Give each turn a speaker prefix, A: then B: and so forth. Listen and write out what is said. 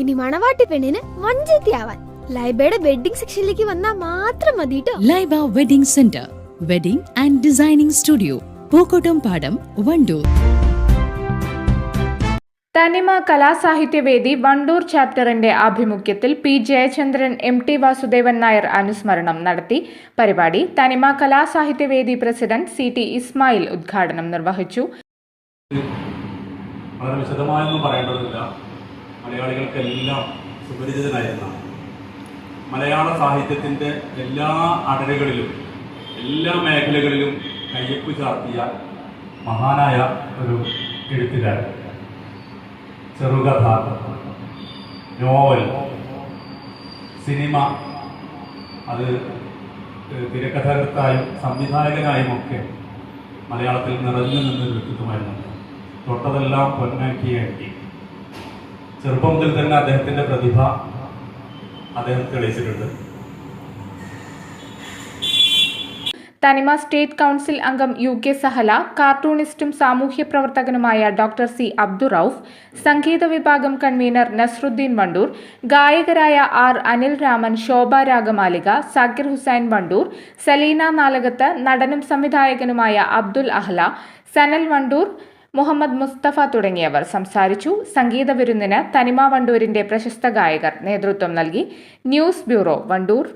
A: ഇനി മണവാട്ടി പെണ്ണിന് വഞ്ചത്തിയാവാൻ ലൈബയുടെ വെഡിങ് സെക്ഷനിലേക്ക് വന്നാൽ മാത്രം മതി
B: Laiba wedding centre wedding and designing studio Pookkottum Padam Wandoor.
C: Thanima Kalasahithyavedi Wandoor ചാപ്റ്ററിന്റെ ആഭിമുഖ്യത്തിൽ P Jayachandran M T Vasudevan Nair അനുസ്മരണം നടത്തി. പരിപാടി Thanima Kalasahithyavedi president C T Ismail ഉദ്ഘാടനം നിർവഹിച്ചു.
D: വളരെ വിശദമായൊന്നും പറയേണ്ടതില്ല. മലയാളികൾക്കെല്ലാം സുപരിചിതനായിരുന്ന മലയാള സാഹിത്യത്തിന്റെ എല്ലാ അടരുകളിലും എല്ലാ മേഖലകളിലും കയ്യൊപ്പ് ചാർത്തിയ മഹാനായ ഒരു എഴുത്തുകാരൻ. ചെറുകഥ നോവൽ സിനിമ അത് തിരക്കഥാകൃത്തായും സംവിധായകനായും ഒക്കെ മലയാളത്തിൽ നിറഞ്ഞു നിന്നൊരു വ്യക്തിത്വമായിരുന്നു. തൊട്ടതെല്ലാം പൊന്നാക്കിയ എട്ടി ചെറുപ്പം മുതൽ തന്നെ അദ്ദേഹത്തിന്റെ പ്രതിഭ അദ്ദേഹം തെളിയിച്ചിട്ടുണ്ട്.
C: തനിമ സ്റ്റേറ്റ് കൗൺസിൽ അംഗം യു കെ സഹല കാർട്ടൂണിസ്റ്റും സാമൂഹ്യ പ്രവർത്തകനുമായ ഡോക്ടർ സി അബ്ദുറൌഫ് സംഗീത വിഭാഗം കൺവീനർ നസ്രുദ്ദീൻ വണ്ടൂർ ഗായകരായ ആർ അനിൽ രാമൻ ശോഭ രാഗമാലിക സാക്കിർ ഹുസൈൻ വണ്ടൂർ സലീന നാലകത്ത് നടനും സംവിധായകനുമായ അബ്ദുൽ അഹ്ല സനൽ വണ്ടൂർ മുഹമ്മദ് മുസ്തഫ തുടങ്ങിയവർ സംസാരിച്ചു. സംഗീത വിരുന്നിന് തനിമ വണ്ടൂരിന്റെ പ്രശസ്ത ഗായകർ നേതൃത്വം നൽകി. News bureau Wandoor.